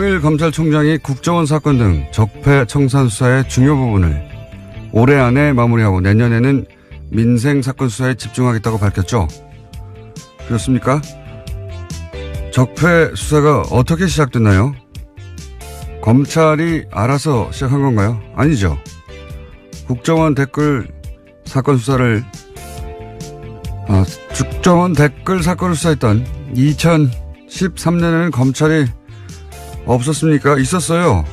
문무일 검찰총장이 국정원 사건 등 적폐 청산 수사의 중요 부분을 올해 안에 마무리하고 내년에는 민생 사건 수사에 집중하겠다고 밝혔죠. 그렇습니까? 적폐 수사가 어떻게 시작됐나요? 검찰이 알아서 시작한 건가요? 아니죠. 국정원 댓글 사건 수사를 아, 국정원 댓글 사건을 수사했던 2013년에는 검찰이 없었습니까? 있었어요.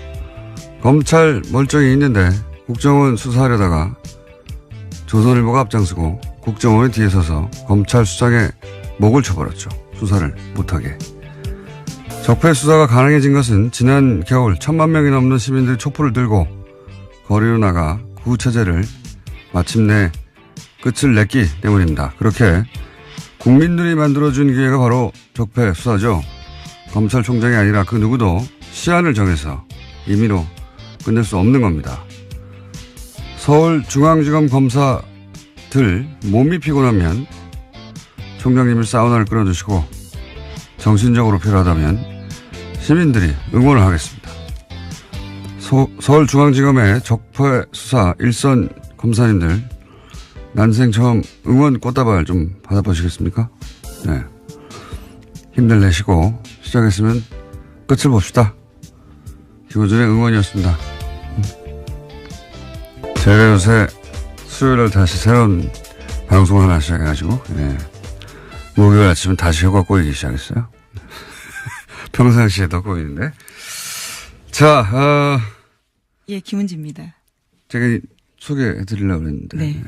검찰 멀쩡히 있는데 국정원 수사하려다가 조선일보가 앞장서고 국정원이 뒤에 서서 검찰 수장에 목을 쳐버렸죠. 수사를 못하게. 적폐 수사가 가능해진 것은 지난 겨울 천만 명이 넘는 시민들이 촛불을 들고 거리로 나가 구체제를 마침내 끝을 냈기 때문입니다. 그렇게 국민들이 만들어준 기회가 바로 적폐 수사죠. 검찰총장이 아니라 그 누구도 시한을 정해서 임의로 끝낼 수 없는 겁니다. 서울중앙지검 검사들 몸이 피곤하면 총장님이 사우나를 끌어주시고 정신적으로 필요하다면 시민들이 응원을 하겠습니다. 서, 서울중앙지검의 적폐 수사 일선 검사님들 난생 처음 응원 꽃다발 좀 받아보시겠습니까? 네. 힘들 내시고 시작했으면 끝을 봅시다. 김호준의 응원이었습니다. 제가 요새 수요일을 다시 새로운 방송을 하나 시작해가지고, 예. 목요일 아침은 다시 혀가 꼬이기 시작했어요. 평상시에도 꼬이는데. 자, 어, 예, 김은지입니다. 제가 소개해 드리려고 그랬는데. 네.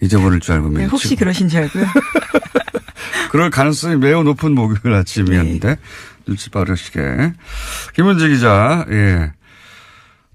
잊어버릴 줄 알고. 네, 혹시 그러신 줄 알고요. 그럴 가능성이 매우 높은 목요일 아침이었는데 네. 눈치 빠르시게 김은지 기자 예.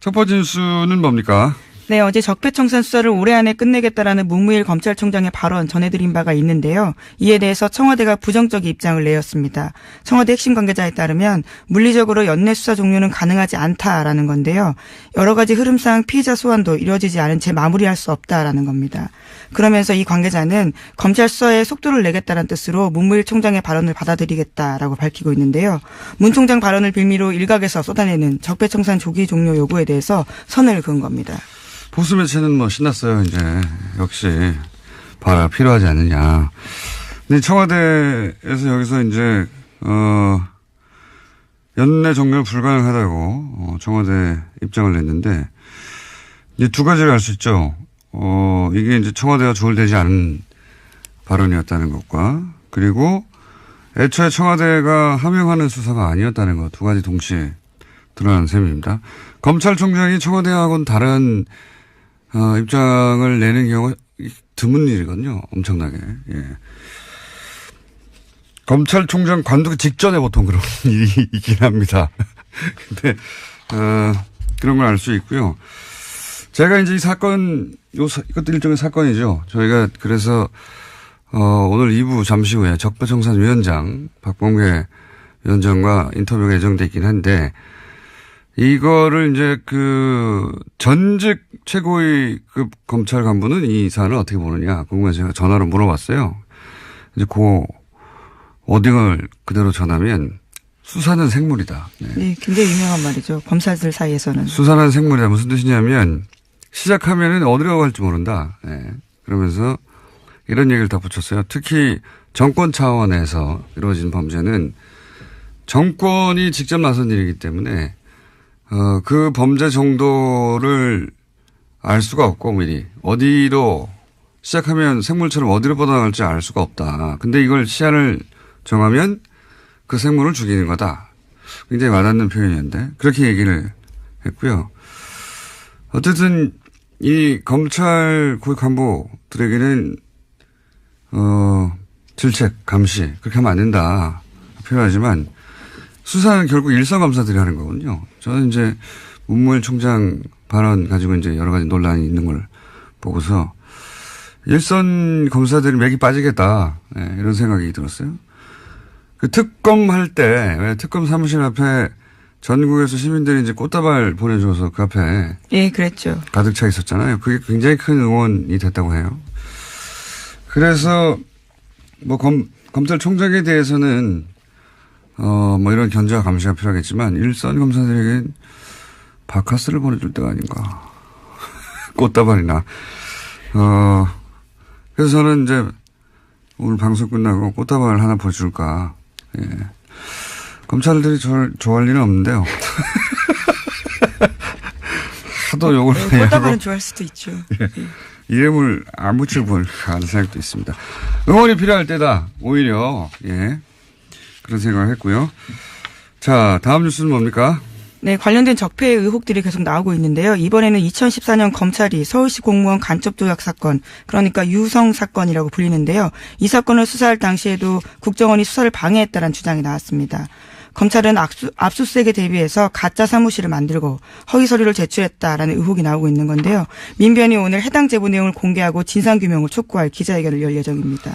첫 번째 뉴스는 뭡니까? 네, 어제 적폐청산 수사를 올해 안에 끝내겠다라는 문무일 검찰총장의 발언 전해드린 바가 있는데요. 이에 대해서 청와대가 부정적인 입장을 내었습니다. 청와대 핵심 관계자에 따르면 물리적으로 연내 수사 종료는 가능하지 않다라는 건데요. 여러 가지 흐름상 피의자 소환도 이루어지지 않은 채 마무리할 수 없다라는 겁니다. 그러면서 이 관계자는 검찰 수사에 속도를 내겠다는 뜻으로 문무일 총장의 발언을 받아들이겠다라고 밝히고 있는데요. 문 총장 발언을 빌미로 일각에서 쏟아내는 적폐청산 조기 종료 요구에 대해서 선을 그은 겁니다. 보수 매체는 뭐 신났어요 이제 역시 봐야 필요하지 않느냐. 근데 청와대에서 여기서 이제 어 연내 종료 불가능하다고 어, 청와대 입장을 냈는데 이제 두 가지를 알 수 있죠. 어 이게 이제 청와대가 조율되지 않은 발언이었다는 것과 그리고 애초에 청와대가 함용하는 수사가 아니었다는 것 두 가지 동시에 드러난 셈입니다. 검찰총장이 청와대하고는 다른 어, 입장을 내는 경우가 드문 일이거든요. 엄청나게. 예. 검찰총장 관두기 직전에 보통 그런 일이 있긴 합니다. 근데, 어, 그런 걸 알 수 있고요. 제가 이제 이 사건, 요, 사- 이것도 일종의 사건이죠. 저희가 그래서, 어, 오늘 2부 잠시 후에 적폐청산 위원장 박봉계 위원장과 인터뷰가 예정돼 있긴 한데, 이거를 이제 그 전직 최고위 급 검찰 간부는 이 사안을 어떻게 보느냐 궁금해서 제가 전화로 물어봤어요. 이제 그 어딩을 그대로 전하면 수사는 생물이다. 네. 네, 굉장히 유명한 말이죠. 검사들 사이에서는. 수사는 생물이다. 무슨 뜻이냐면 시작하면은 어디로 갈지 모른다. 네. 그러면서 이런 얘기를 덧붙였어요. 특히 정권 차원에서 이루어진 범죄는 정권이 직접 나선 일이기 때문에 어, 그 범죄 정도를 알 수가 없고 미리 어디로 시작하면 생물처럼 어디로 뻗어나갈지 알 수가 없다. 근데 이걸 시야를 정하면 그 생물을 죽이는 거다. 굉장히 와닿는 표현이었는데 그렇게 얘기를 했고요. 어쨌든 이 검찰 고위 간부들에게는 어 질책 감시 그렇게 하면 안 된다 표현하지만 수사는 결국 일선 검사들이 하는 거거든요. 저는 이제 문무일 총장 발언 가지고 이제 여러 가지 논란이 있는 걸 보고서 일선 검사들이 맥이 빠지겠다 네, 이런 생각이 들었어요. 그 특검 할 때 왜 특검 사무실 앞에 전국에서 시민들이 이제 꽃다발 보내줘서 그 앞에 예, 그랬죠. 가득 차 있었잖아요. 그게 굉장히 큰 응원이 됐다고 해요. 그래서 뭐 검, 검찰총장에 대해서는 어, 뭐 이런 견제와 감시가 필요하겠지만 일선 검사들에겐 바카스를 보내줄 때가 아닌가. 꽃다발이나. 어, 그래서 저는 이제 오늘 방송 끝나고 꽃다발 하나 보여줄까. 예. 검찰들이 저를 좋아할 일은 없는데요. 하도 욕을 많이 하고 꽃다발은 좋아할 수도 있죠. 이름을 안 붙일 뻔 하는 생각도 있습니다. 응원이 필요할 때다. 오히려 예 그런 생각을 했고요. 자 다음 뉴스는 뭡니까? 네, 관련된 적폐 의혹들이 계속 나오고 있는데요. 이번에는 2014년 검찰이 서울시 공무원 간첩 조작 사건, 그러니까 유성 사건이라고 불리는데요. 이 사건을 수사할 당시에도 국정원이 수사를 방해했다는 주장이 나왔습니다. 검찰은 압수, 압수수색에 대비해서 가짜 사무실을 만들고 허위 서류를 제출했다라는 의혹이 나오고 있는 건데요. 민변이 오늘 해당 제보 내용을 공개하고 진상규명을 촉구할 기자회견을 열 예정입니다.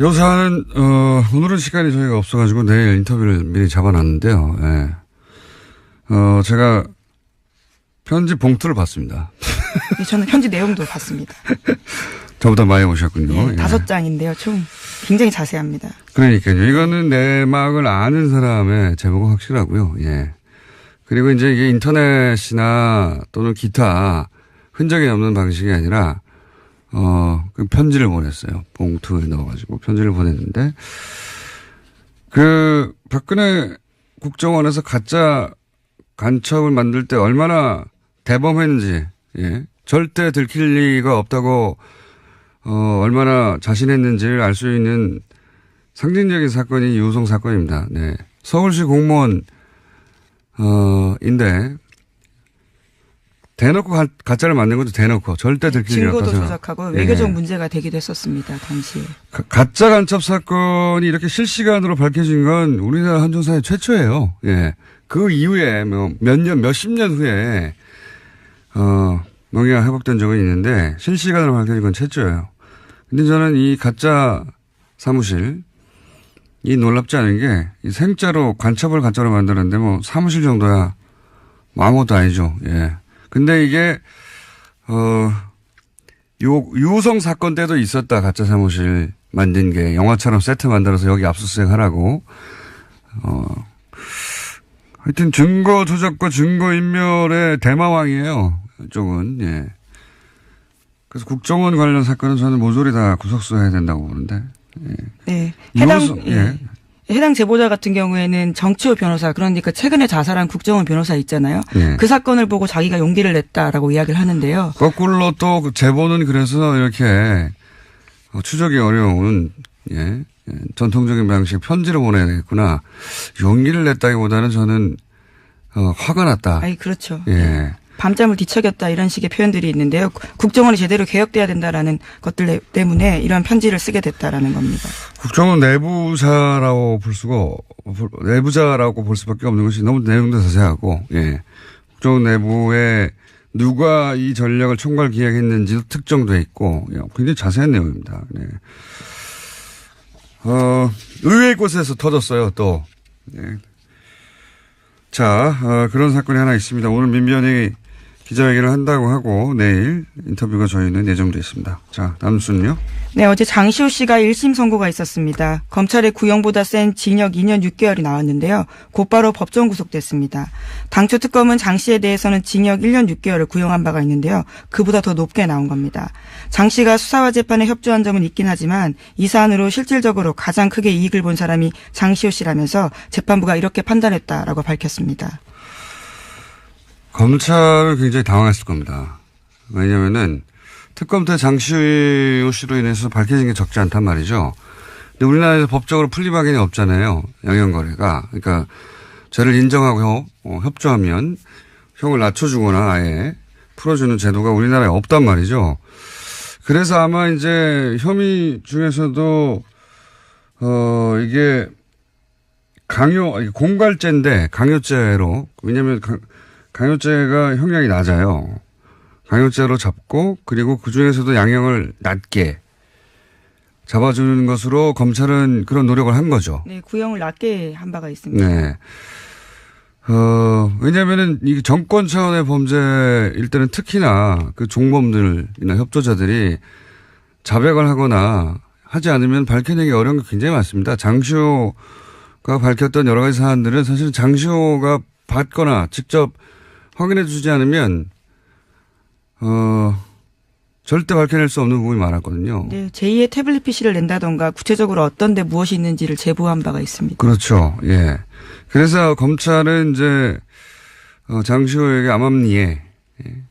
요 사안은 어, 오늘은 시간이 저희가 없어가지고 내일 인터뷰를 미리 잡아놨는데요. 예. 어 제가 편지 봉투를 봤습니다. 네, 저는 현지 내용도 봤습니다. 저보다 많이 오셨군요. 예, 예. 다섯 장인데요, 총. 굉장히 자세합니다. 그러니까요. 이거는 내막을 아는 사람의 제보가 확실하고요. 예. 그리고 이제 이게 인터넷이나 또는 기타 흔적이 없는 방식이 아니라 어, 그 편지를 보냈어요. 봉투에 넣어가지고 편지를 보냈는데 그 박근혜 국정원에서 가짜 간첩을 만들 때 얼마나 대범했는지 예. 절대 들킬 리가 없다고 어, 얼마나 자신했는지를 알 수 있는 상징적인 사건이 유성 사건입니다. 네. 서울시 공무원, 어, 인데, 대놓고 가, 가짜를 만든 것도 대놓고 절대 들킬 일 없다 증거도. 조작하고 예. 외교적 문제가 되기도 했었습니다, 당시에. 가- 가짜 간첩 사건이 이렇게 실시간으로 밝혀진 건 우리나라 한정사에 최초예요. 예. 그 이후에 뭐몇 년, 몇십 년 후에, 어, 명예가 회복된 적은 있는데 실시간으로 밝혀진 건 최초예요. 근데 저는 이 가짜 사무실, 이 놀랍지 않은 게, 이 생자로 관첩을 가짜로 만드는데 뭐 사무실 정도야 뭐 아무것도 아니죠. 예. 근데 이게, 어, 요, 유성 사건 때도 있었다. 가짜 사무실 만든 게 영화처럼 세트 만들어서 여기 압수수색 하라고. 어, 하여튼 증거 조작과 증거 인멸의 대마왕이에요. 이쪽은, 예. 그래서 국정원 관련 사건은 저는 모조리 다 구속수해야 된다고 보는데. 네. 해당, 유성- 예. 예. 해당 제보자 같은 경우에는 정치호 변호사, 그러니까 최근에 자살한 국정원 변호사 있잖아요. 예. 그 사건을 보고 자기가 용기를 냈다라고 이야기를 하는데요. 거꾸로 또그 제보는 그래서 이렇게 어, 추적이 어려운 예, 예, 전통적인 방식 편지로 보내야 되겠구나. 용기를 냈다기보다는 저는 어, 화가 났다. 아이, 그렇죠. 예. 밤잠을 뒤척였다 이런 식의 표현들이 있는데요. 국정원이 제대로 개혁돼야 된다라는 것들 내- 때문에 이런 편지를 쓰게 됐다라는 겁니다. 국정원 내부자라고 볼 수가 볼- 내부자라고 볼 수밖에 없는 것이 너무 내용도 자세하고 예. 국정원 내부에 누가 이 전략을 총괄 기획했는지도 특정돼 있고 예, 굉장히 자세한 내용입니다. 네. 어, 의외의 곳에서 터졌어요 또. 예. 자 어, 그런 사건이 하나 있습니다. 오늘 민변이 기자회견을 한다고 하고 내일 인터뷰가 저희는 예정돼 있습니다. 자 다음 순요. 네, 어제 장시호 씨가 1심 선고가 있었습니다. 검찰의 구형보다 센 징역 2년 6개월이 나왔는데요. 곧바로 법정 구속됐습니다. 당초 특검은 장 씨에 대해서는 징역 1년 6개월을 구형한 바가 있는데요. 그보다 더 높게 나온 겁니다. 장 씨가 수사와 재판에 협조한 점은 있긴 하지만 이 사안으로 실질적으로 가장 크게 이익을 본 사람이 장시호 씨라면서 재판부가 이렇게 판단했다라고 밝혔습니다. 검찰은 굉장히 당황했을 겁니다. 왜냐면은 특검 때 장시호 씨로 인해서 밝혀진 게 적지 않단 말이죠. 근데 우리나라에서 법적으로 풀리박인이 없잖아요. 양형거래가. 그러니까 죄를 인정하고 어, 협조하면 형을 낮춰주거나 아예 풀어주는 제도가 우리나라에 없단 말이죠. 그래서 아마 이제 혐의 중에서도 어 이게 강요 공갈죄인데 강요죄로 왜냐하면 강- 강요죄가 형량이 낮아요. 강요죄로 잡고 그리고 그 중에서도 양형을 낮게 잡아주는 것으로 검찰은 그런 노력을 한 거죠. 네, 구형을 낮게 한 바가 있습니다. 네. 어, 왜냐면은 이 정권 차원의 범죄일 때는 특히나 그 종범들이나 협조자들이 자백을 하거나 하지 않으면 밝혀내기 어려운 게 굉장히 많습니다. 장시호 밝혔던 여러 가지 사안들은 사실 장시호가 받거나 직접 확인해 주지 않으면 어 절대 밝혀낼 수 없는 부분이 많았거든요. 네, 제2의 태블릿 PC를 낸다던가 구체적으로 어떤 데 무엇이 있는지를 제보한 바가 있습니다. 그렇죠. 예. 그래서 검찰은 이제 어, 장시호에게 암암리에 예.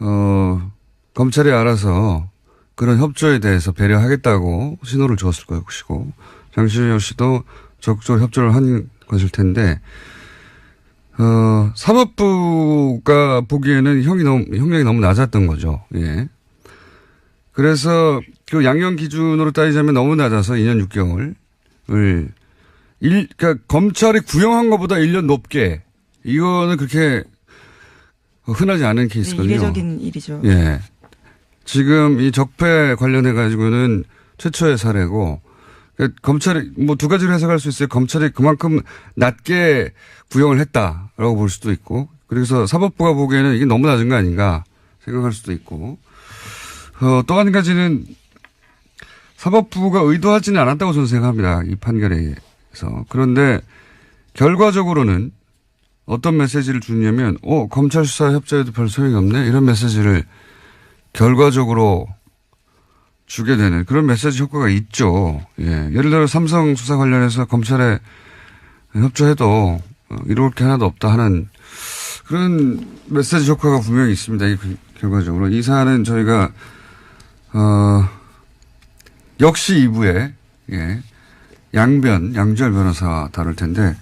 어, 검찰이 알아서 그런 협조에 대해서 배려하겠다고 신호를 주었을 것이고 장시호 씨도 적극적으로 협조를 한 것일 텐데 어, 사법부가 보기에는 형이 너무 형량이 너무 낮았던 거죠. 예. 그래서 그 양형 기준으로 따지자면 너무 낮아서 2년 6개월을 일, 그러니까 검찰이 구형한 것보다 1년 높게 이거는 그렇게 흔하지 않은 네, 케이스거든요. 이례적인 일이죠. 예. 지금 이 적폐 관련해 가지고는 최초의 사례고 그러니까 검찰이 뭐 두 가지로 해석할 수 있어요. 검찰이 그만큼 낮게 구형을 했다라고 볼 수도 있고 그래서 사법부가 보기에는 이게 너무 낮은 거 아닌가 생각할 수도 있고 어, 또 한 가지는 사법부가 의도하지는 않았다고 저는 생각합니다. 이 판결에 의해서. 그런데 결과적으로는 어떤 메시지를 주냐면, 어, 검찰 수사 협조에도 별 소용이 없네? 이런 메시지를 결과적으로 주게 되는 그런 메시지 효과가 있죠. 예. 예를 들어 삼성 수사 관련해서 검찰에 협조해도 어, 이럴 게 하나도 없다 하는 그런 메시지 효과가 분명히 있습니다. 이 결과적으로. 이 사안은 저희가, 어, 역시 2부에, 예, 양변, 양지열 변호사 다룰 텐데,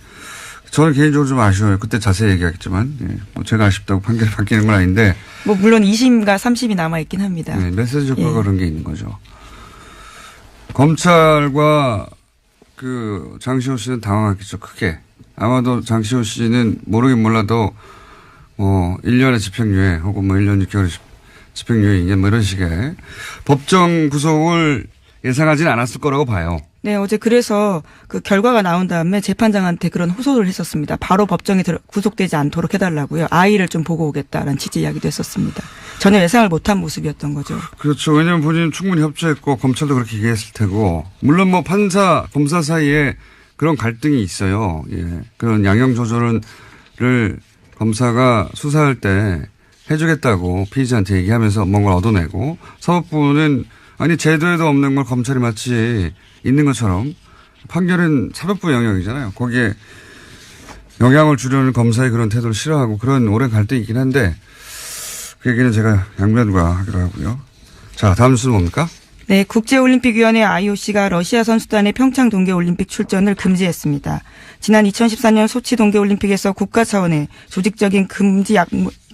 저는 개인적으로 좀 아쉬워요. 그때 자세히 얘기하겠지만, 예, 뭐 제가 아쉽다고 판결이 바뀌는 건 아닌데, 뭐 물론 2심과 3심이 남아 있긴 합니다. 네, 메시지 효과가 예. 그런 게 있는 거죠. 검찰과 그 장시호 씨는 당황했겠죠, 크게. 아마도 장시호 씨는 모르긴 몰라도 뭐 1년의 집행유예 혹은 뭐 1년 6개월의 집- 집행유예 이제 뭐 이런 식의 법정 구속을 예상하지는 않았을 거라고 봐요. 네, 어제 그래서 그 결과가 나온 다음에 재판장한테 그런 호소를 했었습니다. 바로 법정에 들어, 구속되지 않도록 해달라고요. 아이를 좀 보고 오겠다라는 취지 이야기도 했었습니다. 전혀 예상을 못한 모습이었던 거죠. 그렇죠. 왜냐하면 본인은 충분히 협조했고 검찰도 그렇게 얘기했을 테고 물론 뭐 판사 검사 사이에 그런 갈등이 있어요. 예. 그런 양형 조절을 검사가 수사할 때 해주겠다고 피의자한테 얘기하면서 뭔가 얻어내고 사법부는 아니 제도에도 없는 걸 검찰이 마치 있는 것처럼 판결은 사법부 영역이잖아요. 거기에 영향을 주려는 검사의 그런 태도를 싫어하고 그런 오랜 갈등이 있긴 한데 그 얘기는 제가 양면과 하기로 하고요. 자, 다음 뉴스는 뭡니까? 네, 국제올림픽위원회 IOC가 러시아 선수단의 평창 동계올림픽 출전을 금지했습니다. 지난 2014년 소치 동계올림픽에서 국가 차원의 조직적인 금지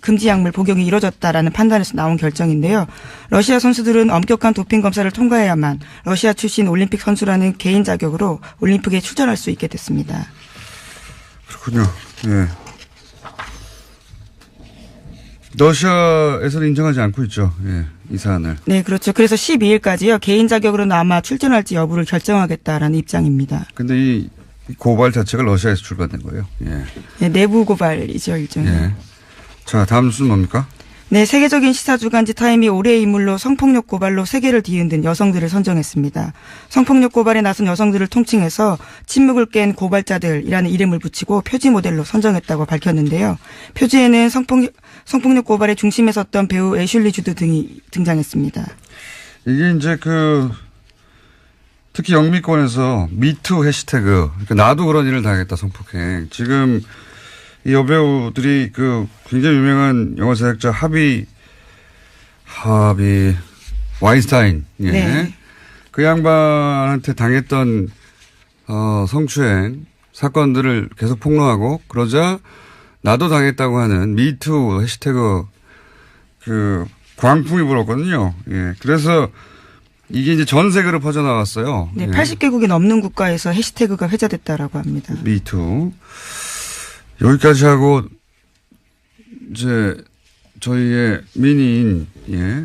금지 약물 복용이 이뤄졌다라는 판단에서 나온 결정인데요. 러시아 선수들은 엄격한 도핑 검사를 통과해야만 러시아 출신 올림픽 선수라는 개인 자격으로 올림픽에 출전할 수 있게 됐습니다. 그렇군요. 예. 러시아에서는 인정하지 않고 있죠. 예, 이 사안을. 네, 그렇죠. 그래서 12일까지요. 개인 자격으로는 아마 출전할지 여부를 결정하겠다라는 입장입니다. 근데 이, 이 고발 자체가 러시아에서 출발된 거예요. 예. 네, 내부 고발이죠, 일종의. 예. 자, 다음 뉴스는 뭡니까? 네, 세계적인 시사 주간지 타임이 올해의 인물로 성폭력 고발로 세계를 뒤흔든 여성들을 선정했습니다. 성폭력 고발에 나선 여성들을 통칭해서 침묵을 깬 고발자들이라는 이름을 붙이고 표지 모델로 선정했다고 밝혔는데요. 표지에는 성폭력, 성폭력 고발의 중심에 섰던 배우 애슐리 주드 등이 등장했습니다. 이게 이제 그, 특히 영미권에서 미투 해시태그, 그러니까 나도 그런 일을 당했다, 성폭행. 지금 이 여배우들이 그 굉장히 유명한 영화 제작자 하비, 하비, 와인스타인. 예. 네. 그 양반한테 당했던, 어, 성추행 사건들을 계속 폭로하고 그러자 나도 당했다고 하는 미투 해시태그 그 광풍이 불었거든요. 예. 그래서 이게 이제 전 세계로 퍼져나왔어요. 네, 예. 80개국이 넘는 국가에서 해시태그가 회자됐다라고 합니다. 미투. 여기까지 하고, 이제, 저희의 미니인, 예.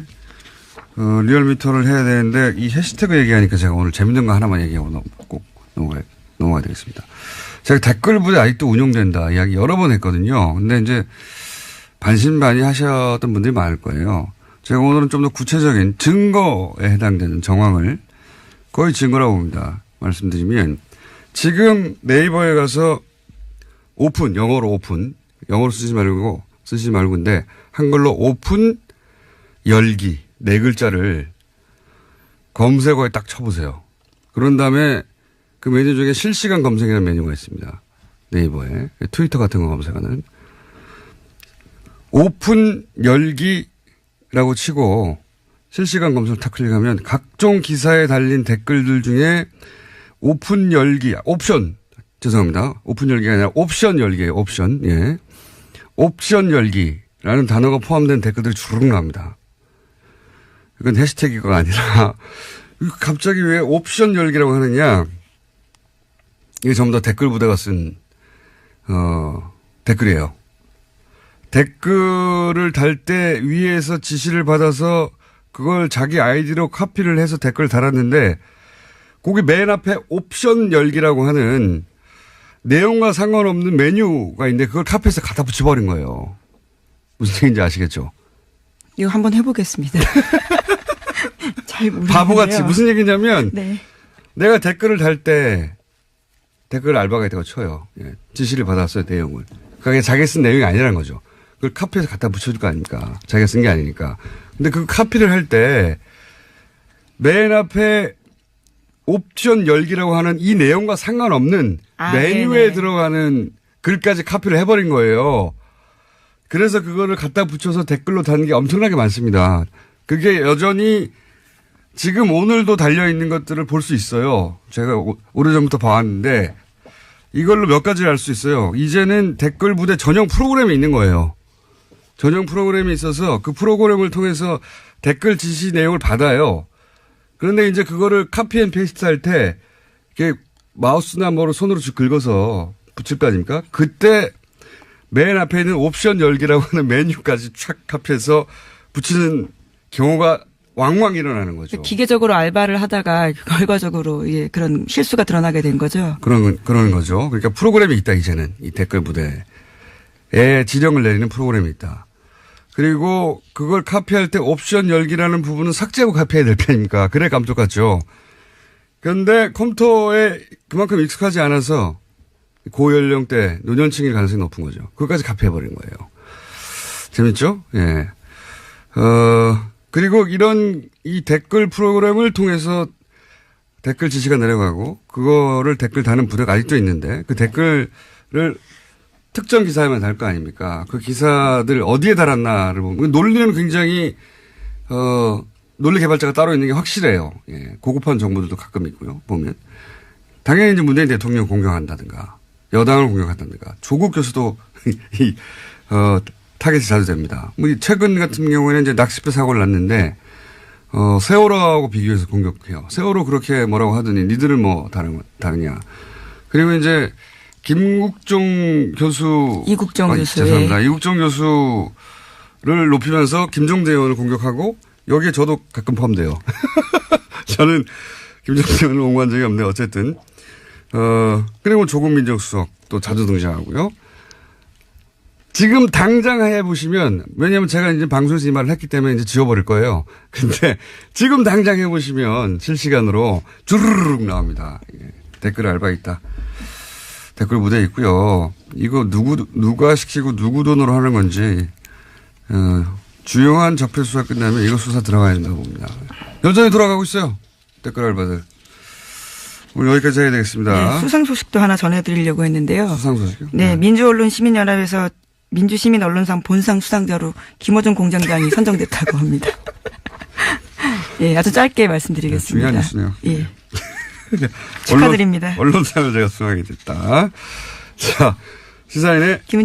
어, 리얼미터를 해야 되는데, 이 해시태그 얘기하니까 제가 오늘 재밌는 거 하나만 얘기하고 넘, 꼭 넘어가, 넘어가야 되겠습니다. 제가 댓글 부대 아직도 운용된다 이야기 여러 번 했거든요. 근데 이제, 반신반의 하셨던 분들이 많을 거예요. 제가 오늘은 좀 더 구체적인 증거에 해당되는 정황을 거의 증거라고 봅니다. 말씀드리면 지금 네이버에 가서 오픈, 영어로 오픈, 영어로 쓰지 말고, 쓰지 말고인데, 한글로 오픈 열기, 네 글자를 검색어에 딱 쳐보세요. 그런 다음에 그 메뉴 중에 실시간 검색이라는 메뉴가 있습니다. 네이버에. 트위터 같은 거 검색하는. 오픈 열기라고 치고 실시간 검색을 탁 클릭하면 각종 기사에 달린 댓글들 중에 오픈 열기, 옵션, 죄송합니다. 오픈 열기가 아니라 옵션 열기예요 옵션. 예. 옵션 열기라는 단어가 포함된 댓글들이 주르륵 나옵니다. 이건 해시태그가 아니라 갑자기 왜 옵션 열기라고 하느냐. 이게 전부 다 댓글 부대가 쓴, 어, 댓글이에요. 댓글을 달 때 위에서 지시를 받아서 그걸 자기 아이디로 카피를 해서 댓글을 달았는데 거기 맨 앞에 옵션 열기라고 하는 내용과 상관없는 메뉴가 있는데 그걸 카피해서 갖다 붙여버린 거예요. 무슨 얘기인지 아시겠죠? 이거 한번 해보겠습니다. 잘. 바보같이 무슨 얘기냐면 네. 내가 댓글을 달 때 댓글 알바가 있다고 쳐요. 예, 지시를 받았어요, 내용을. 그게 자기가 쓴 내용이 아니라는 거죠. 그걸 카피해서 갖다 붙여줄 거 아닙니까? 자기가 쓴 게 아니니까. 근데 그 카피를 할 때 맨 앞에 옵션 열기라고 하는 이 내용과 상관없는 아, 메뉴에 네네. 들어가는 글까지 카피를 해버린 거예요. 그래서 그거를 갖다 붙여서 댓글로 다는 게 엄청나게 많습니다. 그게 여전히 지금 오늘도 달려있는 것들을 볼 수 있어요. 제가 오- 오래전부터 봐왔는데 이걸로 몇 가지를 알 수 있어요. 이제는 댓글 부대 전용 프로그램이 있는 거예요. 전용 프로그램이 있어서 그 프로그램을 통해서 댓글 지시 내용을 받아요. 그런데 이제 그거를 카피 앤 페이스트 할 때 이렇게 마우스나 뭐로 손으로 쭉 긁어서 붙일 거 아닙니까? 그때 맨 앞에 있는 옵션 열기라고 하는 메뉴까지 촥 카피해서 붙이는 경우가 왕왕 일어나는 거죠. 기계적으로 알바를 하다가 결과적으로 예, 그런 실수가 드러나게 된 거죠. 그런, 건- 그런 거죠. 그러니까 프로그램이 있다, 이제는. 이 댓글 부대에 지령을 내리는 프로그램이 있다. 그리고 그걸 카피할 때 옵션 열기라는 부분은 삭제하고 카피해야 될 편이니까. 그래 깜짝같죠. 그런데 컴퓨터에 그만큼 익숙하지 않아서 고연령대 노년층일 가능성이 높은 거죠. 그것까지 카피해버린 거예요. 재밌죠? 예. 어, 그리고 이런 이 댓글 프로그램을 통해서 댓글 지시가 내려가고 그거를 댓글 다는 부대가 아직도 있는데 그 댓글을 특정 기사에만 달 거 아닙니까? 그 기사들 어디에 달았나를 보면 그 논리는 굉장히 어 논리 개발자가 따로 있는 게 확실해요. 예. 고급한 정보들도 가끔 있고요. 보면 당연히 이제 문재인 대통령 공격한다든가 여당을 공격한다든가 조국 교수도 이, 어, 타겟이 자주 됩니다. 뭐이 최근 같은 경우에는 이제 낚싯배 사고를 났는데 어, 세월호하고 비교해서 공격해요. 세월호 그렇게 뭐라고 하더니 니들은 뭐 다른, 다르냐. 그리고 이제 김국종 교수. 이국정 아니, 교수, 죄송합니다. 이국종 교수를 높이면서 김종대 의원을 공격하고 여기에 저도 가끔 포함돼요. 저는 김종대 의원을 옹호한 적이 없는데 어쨌든. 어, 그리고 조국 민정 수석 또 자주 등장하고요. 지금 당장 해보시면, 왜냐면 제가 이제 방송에서 이 말을 했기 때문에 이제 지워버릴 거예요. 근데 지금 당장 해보시면 실시간으로 주르륵 나옵니다. 예. 댓글 알바 있다. 댓글 무대 있고요. 이거 누구, 누가 시키고 누구 돈으로 하는 건지, 어, 주요한 적폐 수사 끝나면 이거 수사 들어가야 된다고 봅니다. 여전히 돌아가고 있어요. 댓글 알바들. 오늘 여기까지 해야 되겠습니다. 네, 수상 소식도 하나 전해드리려고 했는데요. 수상 소식이요? 네, 민주언론 시민연합에서 민주시민 언론상 본상 수상자로 김호중 공장장이 선정됐다고 합니다. 예, 아주 짧게 말씀드리겠습니다. 네, 중요한 뉴스네요. 예. 축하드립니다. 언론, 언론상을 제가 수상하게 됐다. 자, 시사인의 김은지